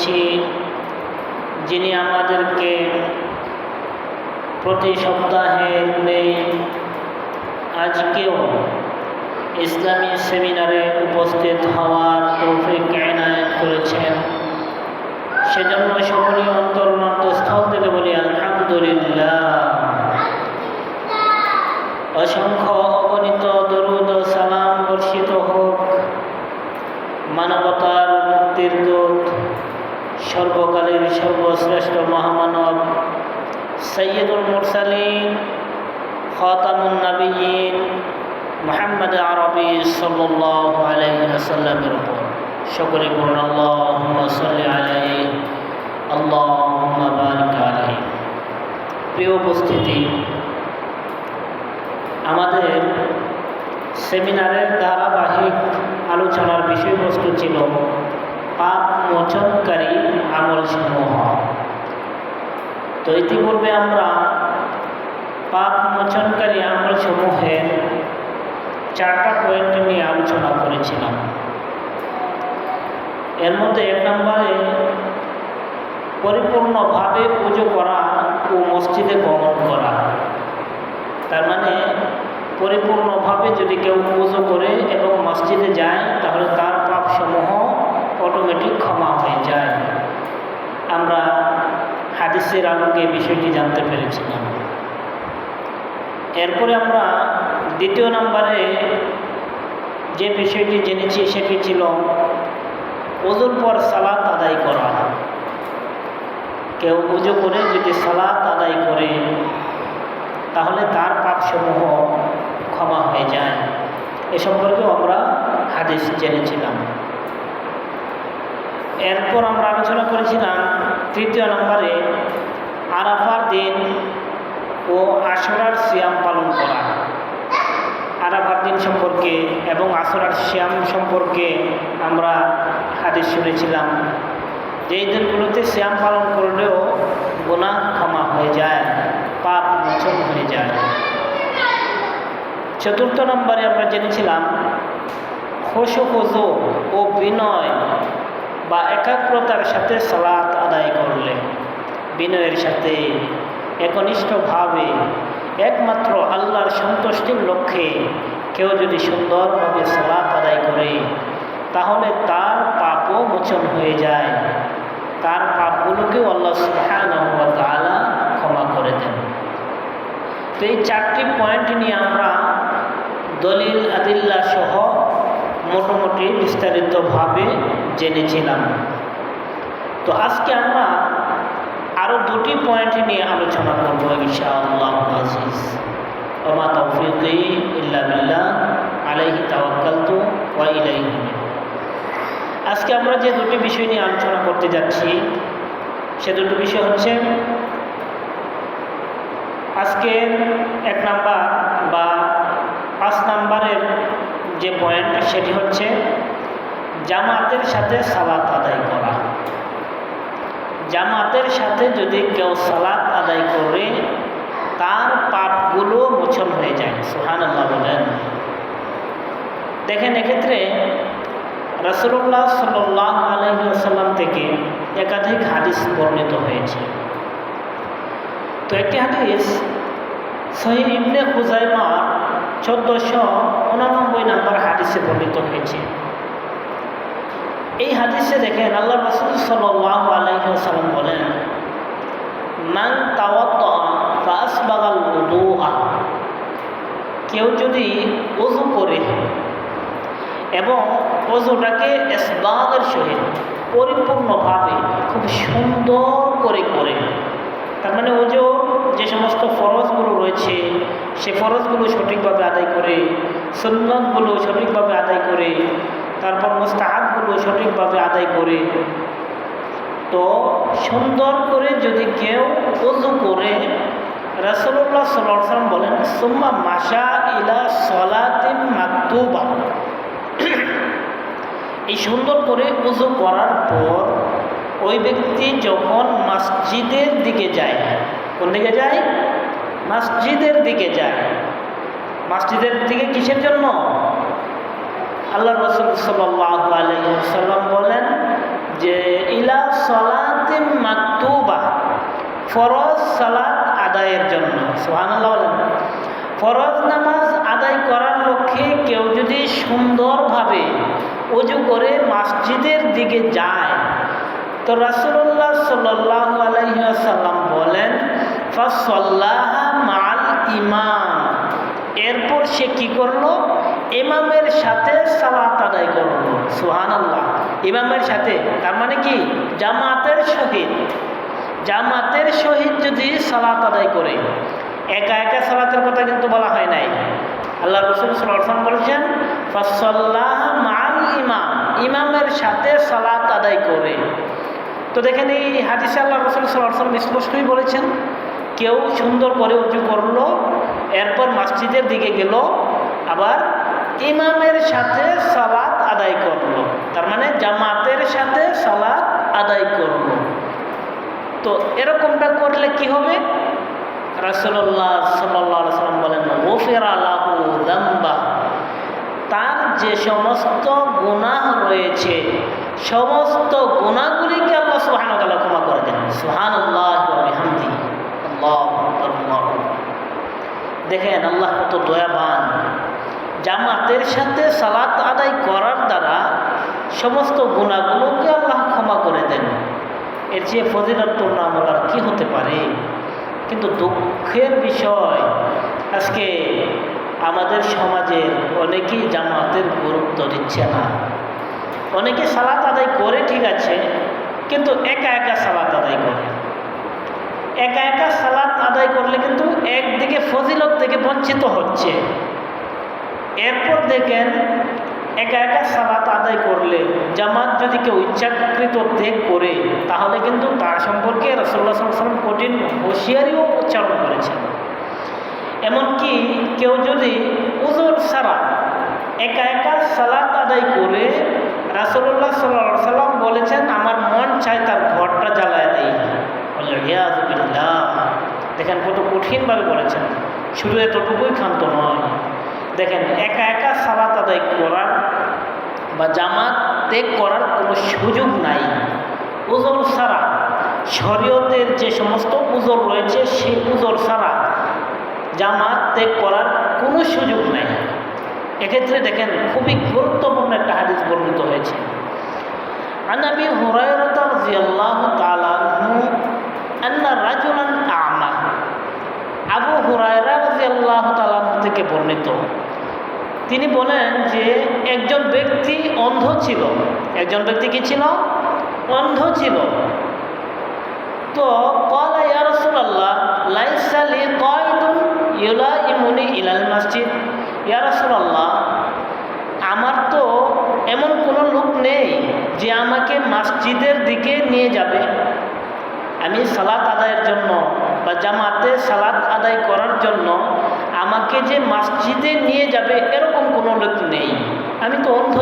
করছি, যিনি আমাদেরকে প্রতি সপ্তাহে আজকেও ইসলামী সেমিনারে উপস্থিত হওয়ার তৌফিক এনায়ত করেছেন। সেজন্য সকলেই অন্তর স্থল থেকে বলি, আলহামদুলিল্লাহ। অসংখ্য অগণিত দরুদ সালাম বর্ষিত হোক, মানবতার মুক্তির দূত সর্বকালের সর্বশ্রেষ্ঠ মহামানব সৈয়দুল মুরসালিন, খাতামুন নবীন মোহাম্মদ আরবি ওয়াসাল্লামের উপর। সকলে বলুন বারিক আলাইহি। প্রিয় উপস্থিতি, আমাদের সেমিনারের ধারাবাহিক আলোচনার বিষয়বস্তু ছিল পাপ মোচনকারী আমল সমূহ তো ইতিপূর্বে আমরা পাপ মোচনকারী আমল সমূহের চারটা পয়েন্ট নিয়ে আলোচনা করেছিলাম। এর মধ্যে এক নম্বরে পরিপূর্ণভাবে পুজো করা ও মসজিদে গমন করা। তার মানে পরিপূর্ণভাবে যদি কেউ পুজো করে এবং মসজিদে যায়, তাহলে তার পাপসমূহ অটোমেটিক ক্ষমা হয়ে যায়। আমরা হাদিসের আলোকে বিষয়টি জানতে পেরেছিলাম। এরপরে আমরা দ্বিতীয় নম্বরে যে বিষয়টি জেনেছি, সেটি ছিল ওজুর পর সালাত আদায় করা। কেউ পুজো করে যদি সালাত আদায় করে, তাহলে তার পাপসমূহ ক্ষমা হয়ে যায়। এ সম্পর্কেও আমরা হাদিস জেনেছিলাম। এরপর আমরা আলোচনা করেছিলাম তৃতীয় নম্বরে আরাফার দিন ও আশরার সিয়াম পালন করা। আরাফার দিন সম্পর্কে এবং আসরার শ্যাম সম্পর্কে আমরা হাদিস শুনেছিলাম। যে এই দিনগুলোতে শ্যাম পালন করলেও গুনাহ ক্ষমা হয়ে যায়, পাপ মোচন হয়ে যায়। চতুর্থ নম্বরে আমরা জেনেছিলাম খোসখোজ ও বিনয় বা একাগ্রতার সাথে সালাত আদায় করলে বিনয়ের সাথে, একনিষ্ঠভাবে, একমাত্র আল্লাহর সন্তুষ্টির লক্ষ্যে কেউ যদি সুন্দরভাবে সালাত আদায় করে, তাহলে তার পাপও মোচন হয়ে যায়। তার পাপগুলোকেও আল্লাহ সুবহানাহু ওয়া তাআলা ক্ষমা করে দেন। তো এই চারটি পয়েন্ট নিয়ে আমরা দলিল আদিল্লা সহ মোটামুটি বিস্তারিতভাবে জেনেছিলাম। তো আজকে আমরা আরও দুটি পয়েন্ট নিয়ে আলোচনা করব ইনশাআল্লাহ, আজিজ। ওমা বিল্লাহ, আলাইহি তাওয়াক্কালতু ওয়া ইলাইহি। আজকে আমরা যে দুটি বিষয় নিয়ে আলোচনা করতে যাচ্ছি, সে দুটো বিষয় হচ্ছে আজকে এক নাম্বার বা পাঁচ নাম্বারের যে পয়েন্ট সেটি হচ্ছে জামাতের সাথে সালাত আদায় করা। জামাতের সাথে যদি কেউ সালাত আদায় করে, তার পাপগুলো মোচন হয়ে যায়। সোহান আল্লাহ বলেন। দেখেন এক্ষেত্রে রসুল্লাহ সাল্লাহ আলহিসাল্লাম থেকে একাধিক হাদিস বর্ণিত হয়েছে। তো একটি হাদিস সহি ইবনে খুজাইমার চোদ্দোশো উনানব্বই নম্বর হাদিসে বর্ণিত হয়েছে। এই হাদিসে দেখেন আল্লাহ রসুল সাল্লাহ আলহিহাসাল্লাম বলেন, মান তাওয়াত কেউ যদি অজু করে এবং অজুটাকে এসবাগের সহিত পরিপূর্ণভাবে খুব সুন্দর করে করে, তার মানে ওজোর যে সমস্ত ফরজগুলো রয়েছে, সে ফরজগুলো সঠিকভাবে আদায় করে, সুন্নতগুলো সঠিকভাবে আদায় করে, তারপর মুস্তাহাবগুলো সঠিকভাবে আদায় করে। তো সুন্দর করে যদি কেউ উজু করে রাসুল্লাহ সাল্লাম বলেন, সুম্মা মাসা ইলা সলাতিন মাকতুবা। এই সুন্দর করে উজু করার পর, ওই ব্যক্তি যখন মসজিদের দিকে যায় কোন দিকে যায়? মসজিদের দিকে যায়। মসজিদের দিকে কিসের জন্য? আল্লাহ রসুল সাল্লাম বলেন যে, ইলা সলাতিম মাকতুবা, ফরজ সালাত আদায়ের জন্য। সোহানাল্লাহ বলেন। ফরজ নামাজ আদায় করার লক্ষ্যে কেউ যদি সুন্দরভাবে উজু করে মসজিদের দিকে যায়, তো রাসুল্লাহ সাল্লাহ আলহিহাসাল্লাম বলেন মাল ইমাম। এরপর সে কি করল? ইমামের সাথে সালাত আদায় করল। সুহান আল্লাহ ইমামের সাথে, তার মানে কি? জামাতের শহীদ জামাতের শহীদ যদি সালাত আদায় করে, একা একা সালাতের কথা কিন্তু বলা হয় নাই। আল্লাহ রসুল সাল্লাম বলেছেন ফসল্লাহ মাল ইমাম। ইমামের সাথে সালাত আদায় করে। তো দেখেন এই হাদিসে আল্লাহ রসুল সাল্লাম স্পষ্টই বলেছেন কেউ সুন্দর করে উঁচু করল, এরপর মসজিদের দিকে গেল, আবার ইমামের সাথে সালাত আদায় করল। তার মানে জামাতের সাথে সালাত আদায় করল। তো এরকমটা করলে কি হবে? রাসুল্লাহ সাল্লাহ সাল্লাম বলেন ওফের আলাহু তার যে সমস্ত গুনাহ রয়েছে, সমস্ত গুণাগুলিকে আল্লাহ সুহান ক্ষমা করে দেন। সুহান আল্লাহ দেখেন আল্লাহ কত দয়াবান। জামাতের সাথে সালাত আদায় করার দ্বারা সমস্ত গুণাগুলোকে আল্লাহ ক্ষমা করে দেন। এর চেয়ে ফজিলাতুর নাম আর কি হতে পারে? কিন্তু দুঃখের বিষয়, আজকে আমাদের সমাজে অনেকেই জামাতের গুরুত্ব দিচ্ছে না। অনেকে সালাত আদায় করে ঠিক আছে, কিন্তু একা একা সালাত আদায় করে। একা একা সালাত আদায় করলে কিন্তু একদিকে ফজিলত থেকে বঞ্চিত হচ্ছে। এরপর দেখেন, একা একা সালাত আদায় করলে জামাত যদি কেউ ইচ্ছাকৃত ত্যাগ করে, তাহলে কিন্তু তার সম্পর্কে রসল্লা সাল্লাম কঠিন হুঁশিয়ারিও উচ্চারণ করেছেন। এমনকি কেউ যদি উজোর সারা একা একা সালাত আদায় করে রাসল্লাহ সাল্লা সাল্লাম বলেছেন, আমার মন চায় তার ঘরটা জ্বালায় দেয় দেখেন কত কঠিনভাবে বলেছেন। শুধু এতটুকুই ক্ষান্ত নয়। দেখেন, একা একা সালাত আদায় করার বা জামাত ত্যাগ করার কোনো সুযোগ নাই। উজর সারা শরীয়তের যে সমস্ত উজর রয়েছে, সেই উজর ছাড়া জামাত ত্যাগ করার কোনো সুযোগ নাই। এক্ষেত্রে দেখেন, খুবই গুরুত্বপূর্ণ একটা হাদিস বর্ণিত হয়েছে। আনাবি হুরায় থেকে বর্ণিত। তিনি বলেন যে একজন ব্যক্তি অন্ধ ছিল। একজন ব্যক্তি কি ছিল? অন্ধ ছিল। তো কলা ইয়া রাসূলুল্লাহ, লাইসা লি কায়দুন ইউলাইমুনি ইলাল মসজিদ। ইয়া আমার তো এমন কোনো লোক নেই যে আমাকে মসজিদের দিকে নিয়ে যাবে। আমি সালাত আদায়ের জন্য বা জামাতে সালাত আদায় করার জন্য আমাকে যে মসজিদে নিয়ে যাবে এরকম কোনো লোক নেই। আমি তো অন্ধ।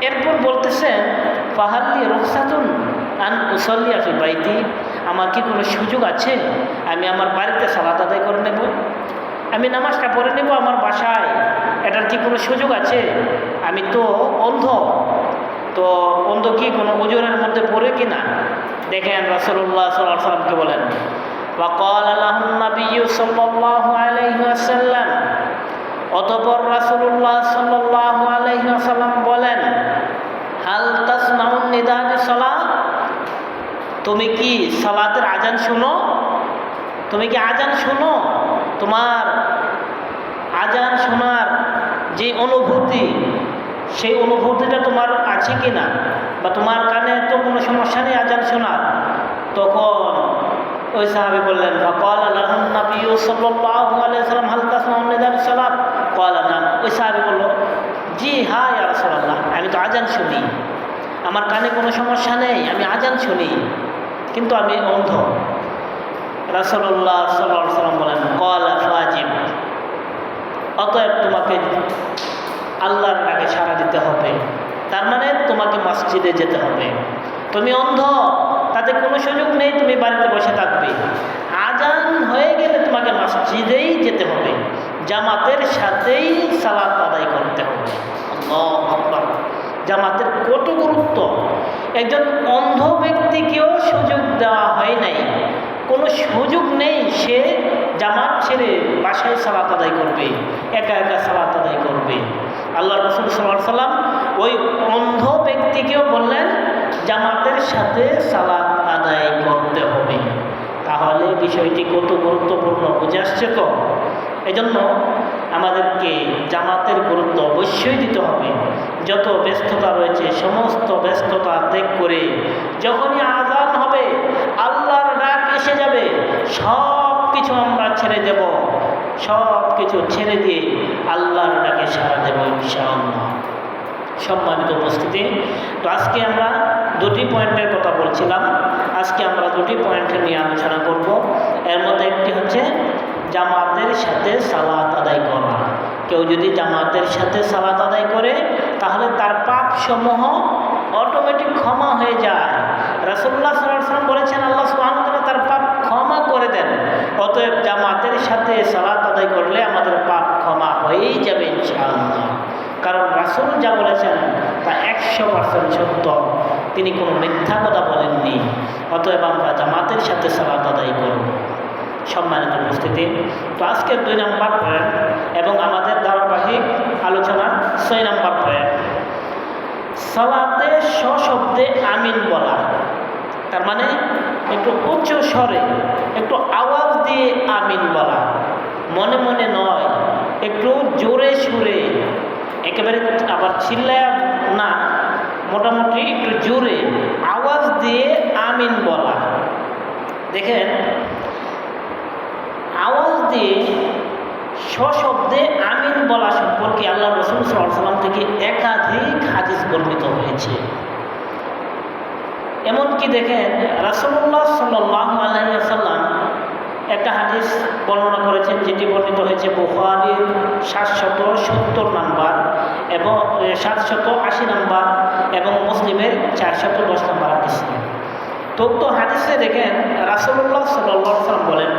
এরপর বলতেছেন পাহাড়ি রুখসাতুন আন উসল্লিয়া ফি বাইতি। আমার কি কোনো সুযোগ আছে? আমি আমার বাড়িতে সালাত আদায় করে নেব। আমি নামাজটা পড়ে নেব আমার বাসায়। এটার কি কোনো সুযোগ আছে? আমি তো অন্ধ। তো অন্ধ কি কোনো ওজনের মধ্যে পড়ে কি না দেখেন রাসুল্লাহ সাল্লাহ সাল্লামকে বলেন। وقال له النبي صلى الله عليه وسلم অতপর রাসূলুল্লাহ সাল্লাল্লাহু আলাইহি ওয়াসাল্লাম বলেন হাল তাসমাউন নিদা বিসসালাহ তুমি কি সালাতের আজান শুনো তুমি কি আজান শুনো তোমার আজান শোনার যে অনুভূতি সেই অনুভূতিটা তোমার আছে কি না বা তোমার কানে তো কোনো সমস্যা নেই আজান শোনার তখন ওই সাহাবি বললেন কল আল্লাহ নবী সাল্লাল্লাহু আলাইহি সাল্লাম, হাল তাসমাউন নিদা বিসসালাত কল নাম ওই সাহাবি বলল, জি হ্যাঁ ইয়া রাসূলুল্লাহ, আমি তো আজান শুনি। আমার কানে কোনো সমস্যা নেই, আমি আজান শুনি, কিন্তু আমি অন্ধ। রাসূলুল্লাহ সাল্লাল্লাহু সাল্লাম বলেন, কলা ফাজিব অতএব তোমাকে আল্লাহর ডাকে সাড়া দিতে হবে। তার মানে তোমাকে মসজিদে যেতে হবে। তুমি অন্ধ। তাতে কোনো সুযোগ নেই, তুমি বাড়িতে বসে থাকবে। আজান হয়ে গেলে তোমাকে মসজিদেই যেতে হবে। জামাতের সাথেই সালাত আদায় করতে হবে। জামাতের কত গুরুত্ব? একজন অন্ধ ব্যক্তিকেও সুযোগ দেওয়া হয় নাই। কোনো সুযোগ নেই, সে জামাত ছেড়ে বাসায় সালাত আদায় করবে, একা একা সালাত আদায় করবে। আল্লাহ রসুল সাল্লাহ সাল্লাম ওই অন্ধ ব্যক্তিকেও বললেন জামাতের সাথে সালাত আদায় করতে হবে। তাহলে বিষয়টি কত গুরুত্বপূর্ণ বুঝে আসছে তো? এজন্য আমাদেরকে জামাতের গুরুত্ব অবশ্যই দিতে হবে। যত ব্যস্ততা রয়েছে, সমস্ত ব্যস্ততা ত্যাগ করে যখনই আজান হবে, আল্লাহর ডাক এসে যাবে সব কিছু আমরা ছেড়ে দেব। সব কিছু ছেড়ে দিয়ে আল্লাহর ডাকে সারা দেব ইনশাআল্লাহ। সম্মানিত উপস্থিতি। তো আজকে আমরা দুটি পয়েন্টের কথা বলছিলাম। আজকে আমরা দুটি পয়েন্ট নিয়ে আলোচনা করব। এর মধ্যে একটি হচ্ছে জামাতের সাথে সালাত আদায় করা। কেউ যদি জামাতের সাথে সালাত আদায় করে, তাহলে তার পাপ সমূহ অটোমেটিক ক্ষমা হয়ে যায়। রাসুল্লাহ সাল্লাম বলেছেন, আল্লাহ সুহান তার পাপ ক্ষমা করে দেন। অতএব জামাতের সাথে সালাত আদায় করলে আমাদের পাপ ক্ষমা হয়েই যাবে ইনশাআল্লাহ। কারণ রাসুল যা বলেছেন তা একশো পার্সেন্ট সত্য। তিনি কোনো মিথ্যা কথা বলেননি। অতএব আমরা জামাতের সাথে সালাত আদায় করব। সম্মানিত উপস্থিতি, তো আজকের দুই নম্বর পয়েন্ট এবং আমাদের ধারাবাহিক আলোচনা ছয় নম্বর পয়েন্ট। সালাতে সশব্দে আমিন বলা। তার মানে একটু উচ্চ স্বরে, একটু আওয়াজ দিয়ে আমিন বলা। মনে মনে নয়, একটু জোরে সুরে একেবারে আবার চিল্লায় না, মোটামুটি একটু জোরে আওয়াজ দিয়ে আমিন বলা। দেখেন, আওয়াজ দিয়ে সশব্দে আমিন বলা সম্পর্কে আল্লাহ রসুল সাল্লাম থেকে একাধিক হাদিস বর্ণিত হয়েছে। এমনকি দেখেন রাসুল্লাহ সাল্লাহ আলহিসাল্লাম একটা হাদিস বর্ণনা করেছেন যেটি বর্ণিত হয়েছে বুহারির সাতশত সত্তর নাম্বার এবং সাতশত আশি নাম্বার এবং মুসলিমের চারশত দশ নাম্বার হাদিস। তো তো হাদিসে দেখেন রাসুল্লাহ সাল্লাম বলেন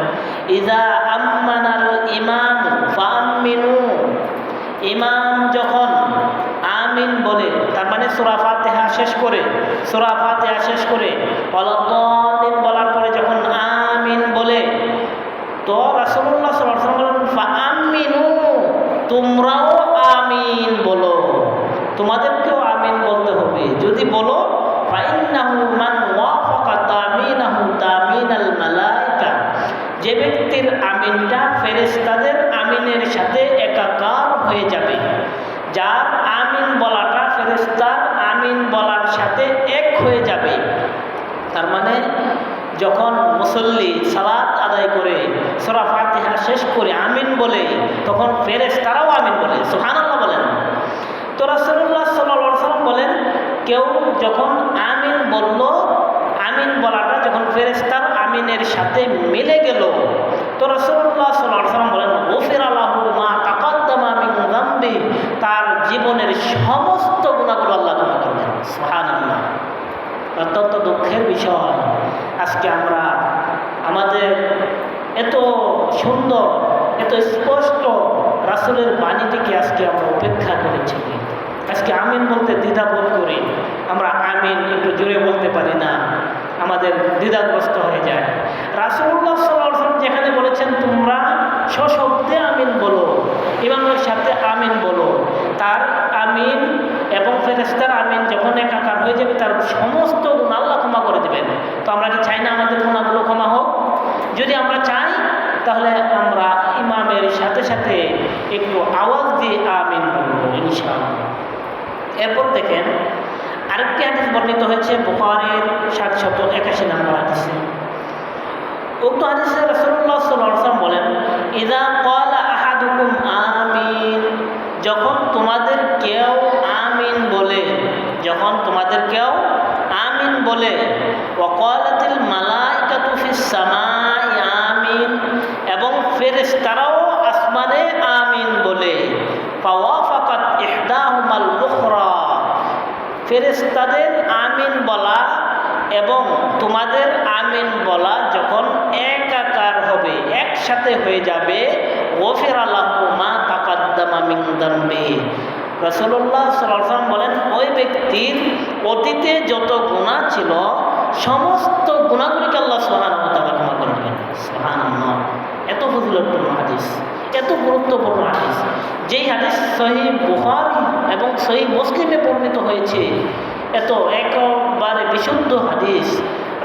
ইদা আম্মানাল ইমাম ফামিনু ইমাম যখন আমিন বলে, তার মানে সুরা ফাতেহা শেষ করে, সুরা ফাতেহা শেষ করে অলদ্দিন বলার পরে যখন তো সাল্লাল্লাহু বলেন তোমরাও আমিন বলো। তোমাদেরকেও আমিন বলতে হবে। যদি বলো যে ব্যক্তির আমিনটা ফেরেশতাদের আমিনের সাথে একাকার হয়ে যাবে। যার আমিন বলাটা ফেরেশতার আমিন বলার সাথে এক হয়ে যাবে। তার মানে যখন মুসল্লি সালাত আদায় করে, সোরা ফাতিহা শেষ করে আমিন বলে, তখন ফেরেস তারাও আমিন বলে সুহানাল্লাহ বলেন। তো রাসুল্লাহ সাল্লাহ সাল্লাম বলেন, কেউ যখন আমিন বলল, আমিন বলাটা যখন ফেরেস্তার আমিনের সাথে মিলে গেল, তো রসুল্লাহ সাল্লাহ সাল্লাম বলেন ওফির আল্লাহ মা মিন গাম্বি তার জীবনের সমস্ত গুণাগুলো আল্লাহ ক্ষমা করবেন সুবহানাল্লাহ। অত্যন্ত দুঃখের বিষয়। আজকে আমরা আমাদের এত সুন্দর, এত স্পষ্ট রাসুলের বাণীটিকে আজকে আমরা উপেক্ষা করেছি। আজকে আমিন বলতে দ্বিধা বোধ করি, আমরা আমিন একটু জোরে বলতে পারি না, আমাদের দ্বিধাগ্রস্ত হয়ে যায়। রাসুল্লাহ সাল্লাম যেখানে বলেছেন, তোমরা সশব্দে আমিন বলো, ইমামের সাথে আমিন বলো, তার আমিন এবং ফেরেস্তার আমিন যখন একাকার হয়ে যাবে, তার সমস্ত গুণ আল্লাহ ক্ষমা করে দেবেন। তো আমরা কি চাই না আমাদের গুণাগুলো ক্ষমা হোক? যদি আমরা চাই, তাহলে আমরা ইমামের সাথে সাথে একটু আওয়াজ দিয়ে আমিন বলব, ইনশাআল্লাহ। এরপর দেখেন, আরেকটি হাদিস বর্ণিত হয়েছে বুখারের সাতশত একাশি নম্বর হাদিসে। উক্ত হাদিসে রসুল্লাহ সাল্লাম বলেন, ইদা কলা আহাদুকুম আমিন। যখন তোমাদের কেউ যখন তোমাদের কেউ আমিন বলে, ওয়াকালাতিল মালাইকাতু ফিস সামাই আমিন। এবং ফেরেশতারাও আসমানে আমিন বলে, ফাওয়াফাকাত ইহদাহুমাল উখরা ফেরেশতাদের আমিন বলা এবং তোমাদের আমিন বলা যখন একাকার হবে, একসাথে হয়ে যাবে ওফের আল্লাহমা তাকাদ্দামা মিং দাম্বে রসল্লাহ সাল্লাম বলেন, ওই ব্যক্তির অতীতে যত গুণা ছিল, সমস্ত গুণাগুলিকে আল্লাহ সোহান ক্ষমা করে দেবেন। সোহান এত ফজিলতপূর্ণ হাদিস, এত গুরুত্বপূর্ণ হাদিস। যেই হাদিস সহি বুহারি এবং সহি মুসলিমে পরিণত হয়েছে, এত একেবারে বিশুদ্ধ হাদিস।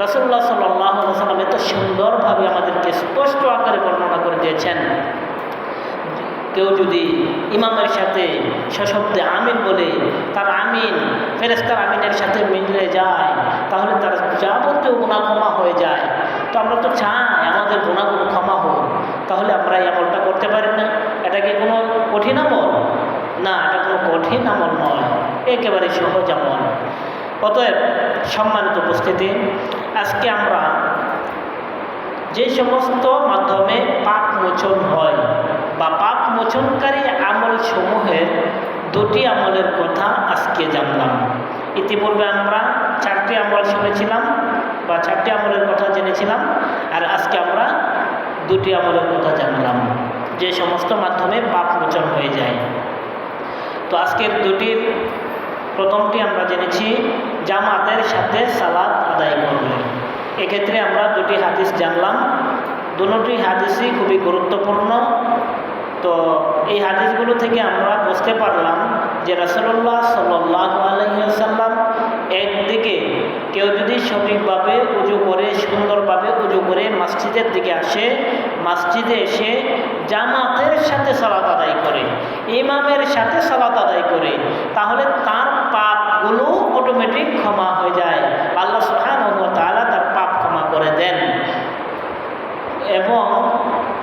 রসুল্লাহ সাল্লাহ সাল্লাম এত সুন্দরভাবে আমাদেরকে স্পষ্ট আকারে বর্ণনা করে দিয়েছেন। কেউ যদি ইমামের সাথে সশব্দে আমিন বলে, তার আমিন ফেরেস্তার আমিনের সাথে মিলে যায়, তাহলে তার যাবতীয় গুণা ক্ষমা হয়ে যায়। তো আমরা তো চাই আমাদের গুণাগুলো ক্ষমা হোক, তাহলে আমরা এই আমলটা করতে পারি না। এটা কি কোনো কঠিন আমল? না, এটা কোনো কঠিন আমল নয়, একেবারে সহজ আমল। অতএব সম্মানিত উপস্থিতি, আজকে আমরা যে সমস্ত মাধ্যমে পাপ মোচন হয় বা পাপ মোচনকারী আমল সমূহের দুটি আমলের কথা আজকে জানলাম। ইতিপূর্বে আমরা চারটি আমল শুনেছিলাম বা চারটি আমলের কথা জেনেছিলাম, আর আজকে আমরা দুটি আমলের কথা জানলাম, যে সমস্ত মাধ্যমে পাপ মোচন হয়ে যায়। তো আজকের দুটির প্রথমটি আমরা জেনেছি জামাতের সাথে সালাদ আদায় করবে এক্ষেত্রে আমরা দুটি হাদিস জানলাম। দুটি হাদিসই খুবই গুরুত্বপূর্ণ। তো এই হাদিসগুলো থেকে আমরা বুঝতে পারলাম যে রসল্লাহ সাল্লাহ আলহিসাল্লাম একদিকে কেউ যদি সঠিকভাবে উজু করে, সুন্দরভাবে উজু করে মসজিদের দিকে আসে, মসজিদে এসে জামাতের সাথে সালাত আদায় করে, ইমামের সাথে সালাত আদায় করে, তাহলে তার পাপগুলো অটোমেটিক ক্ষমা হয়ে যায় আল্লাহ সুহান তালা তার পাপ ক্ষমা করে দেন এবং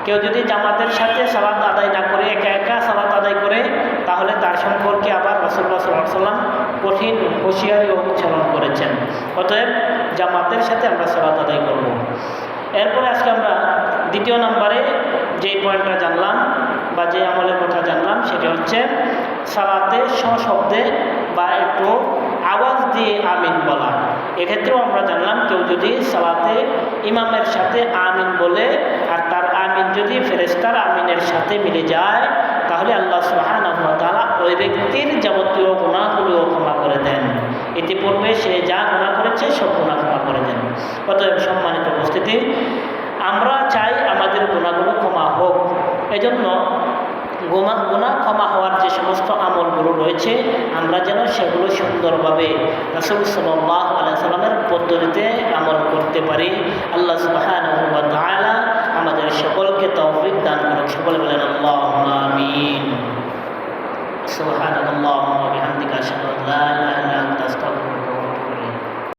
কেউ যদি জামাতের সাথে সালাদ আদায় না করে, একা একা সালাদ আদায় করে, তাহলে তার সম্পর্কে আবার রসল্লা সাল্লাম কঠিন হুঁশিয়ারি উচ্চারণ করেছেন। অতএব জামাতের সাথে আমরা সালাদ আদায় করব। এরপরে আজকে আমরা দ্বিতীয় নম্বরে যেই পয়েন্টটা জানলাম বা যে আমলের কথা জানলাম, সেটা হচ্ছে সালাতে সশব্দে বা একটু আওয়াজ দিয়ে আমিন বলা। এক্ষেত্রেও আমরা জানলাম কেউ যদি সালাতে ইমামের সাথে আমিন বলে আমিন যদি ফেরেস্তার আমিনের সাথে মিলে যায়, তাহলে আল্লাহ সুহান তালা ওই ব্যক্তির যাবতীয় গুণাগুলিও ক্ষমা করে দেন। ইতিপূর্বে সে যা গুণা করেছে, সব গুণা ক্ষমা করে দেন। অতএব সম্মানিত উপস্থিতি, আমরা চাই আমাদের গুণাগুলো ক্ষমা হোক। এজন্য গোমা গুণা ক্ষমা হওয়ার যে সমস্ত আমলগুলো রয়েছে, আমরা যেন সেগুলো সুন্দরভাবে রসুল সাল্লাহ আলাইসাল্লামের পদ্ধতিতে আমল করতে পারি। আল্লাহ সুবাহান আমাদের সকলকে তৌফিক দান করুন সকল বলেন আল্লাহ আমিন। সুবহানাল্লাহ, ওয়া বিহামদিহি আশহাদু আল্লা ইলাহা ইল্লা আনতা, আস্তাগফিরুকা